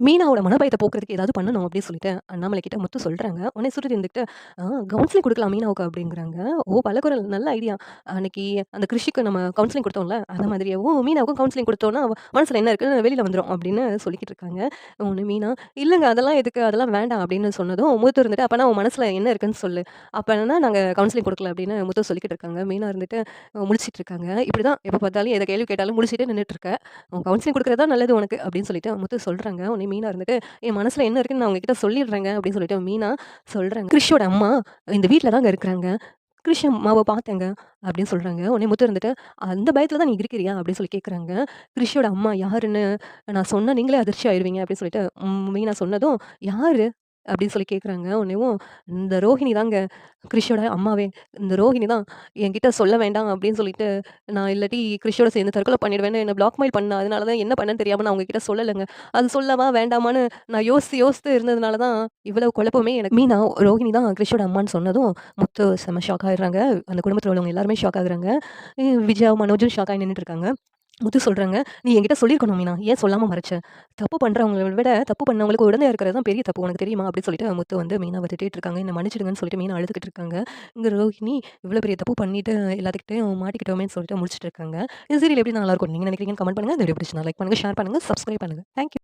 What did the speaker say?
மீனாவோட மனபயத்தை போக்குறதுக்கு ஏதாவது பண்ணணும் அப்படின்னு சொல்லிட்டு அண்ணாமலை கிட்ட முத்து சொல்கிறாங்க உடனே சுருதி இருந்துட்டு கவுன்சிலிங் கொடுக்கலாம் மீனாவுக்கு" அப்படிங்கிறாங்க. "ஓ! பலகுரல் நல்ல ஐடியா. அன்னைக்கு அந்த கிருஷிக்கு நம்ம கவுன்சிலிங் கொடுத்தோம்ல அந்த மாதிரியே ஓ மீனாவுக்கும் கவுன்சிலிங் கொடுத்தோன்னா மனசில் என்ன இருக்குன்னு வெளியில் வந்துரும்" அப்படின்னு சொல்லிக்கிட்டு இருக்காங்க. ஒன்று மீனா, இல்லைங்க அதெல்லாம் எதுக்கு? அதெல்லாம் வேண்டாம்" அப்படின்னு சொன்னதும், முத்து இருந்துட்டு, அப்போனா உன் மனசில் என்ன இருக்குன்னு சொல்லு. அப்போனா நாங்கள் கவுன்சிலிங் கொடுக்கல அப்படின்னு முத்து சொல்லிக்கிட்டு இருக்காங்க. மீனா இருந்துட்டு முடிச்சிட்டு இருக்காங்க இப்படி தான் எப்போ பார்த்தாலும் எதை கேள்வி கேட்டாலும் முடிச்சுட்டு நின்றுட்டு இருக்க. "உன் கவுன்சிலிங் கொடுக்குறதா நல்லது உனக்கு" அப்படின்னு சொல்லிட்டு முத்து சொல்கிறாங்க உன்னை மீனாக இருந்துட்டு, "என் மனசில் என்ன இருக்குன்னு நான் உங்ககிட்ட சொல்லிடுறேங்க" அப்படின்னு சொல்லிட்டு மீனா சொல்கிறேன் "கிரிஷோட அம்மா இந்த வீட்டில் தாங்க இருக்கிறாங்க. கிருஷ் அம்மாவை பார்த்தேங்க" அப்படின்னு சொல்கிறாங்க உடனே முத்து இருந்துட்டு, "அந்த பயத்தில் தான் நீ இருக்கிறியா?" அப்படின்னு சொல்லி கேட்குறாங்க. "கிரிஷோட அம்மா யாருன்னு நான் சொன்னால் நீங்களே அதிர்ச்சி ஆயிடுவீங்க அப்படின்னு சொல்லிட்டு மீனா சொன்னதும், யார் அப்படின்னு சொல்லி கேட்குறாங்க. உடனேவும், "இந்த ரோஹிணி தாங்க கிரிஷோட அம்மாவே. இந்த ரோஹிணி தான் என்கிட்ட சொல்ல வேண்டாம் அப்படின்னு சொல்லிட்டு, நான் இல்லாட்டி கிரிஷோட சேர்ந்து தற்கொலை பண்ணிடுவேன்னு என்ன பிளாக்மெயில் பண்ண அதனால தான் என்ன பண்ணேன்னு தெரியாமல் நான் உங்ககிட்ட சொல்லலைங்க அது சொல்லவா வேண்டாமான்னு நான் யோசித்து யோசித்து இருந்ததுனால தான் இவ்வளவு குழப்பமே எனக்கு" மீனா ரோஹிணி தான் கிரிஷோட அம்மான்னு சொன்னதும், முத்து செம்ம ஷாக் ஆகிடுறாங்க அந்த குடும்பத்தில் உள்ளவங்க எல்லாருமே ஷாக் ஆகுறாங்க. விஜயா, மனோஜும் ஷாக் ஆகி நின்றுட்டு இருக்காங்க. முத்து சொல்கிறாங்க "நீ என்கிட்ட சொல்லியிருக்கணும் மீனா. ஏன் சொல்லாமல் மறைச்ச? தப்பு பண்ணுறவங்களை விட தப்பு பண்ணவங்களுக்கு உடனே இருக்கிறது தான் பெரிய தப்பு. உனக்கு தெரியுமா?" அப்படின்னு சொல்லிட்டு முத்து வந்து மீனாக திட்டிட்டு இருக்காங்க. என்ன மன்னிச்சிடுங்கன்னு சொல்லிட்டு மீனா அழுதுகிட்டு இருக்காங்க. இங்கே ரோஹினி இவ்வளோ பெரிய தப்பு பண்ணிட்டு எல்லாத்துக்கிட்டையும் மாட்டிக்கிட்டோமேன்னு சொல்லிட்டு முழிச்சிட்டு இருக்காங்க. இந்த சீரியல் எப்படி நல்லாருக்கும் நீங்க நினைக்கிறீங்கன்னு கமெண்ட் பண்ணுங்க. இந்த வீடியோ பிடிச்சிருந்தா லைக் பண்ணுங்க, ஷேர் பண்ணுங்கள் சப்ஸ்கிரைப் பண்ணுங்கள் தேங்க் யூ.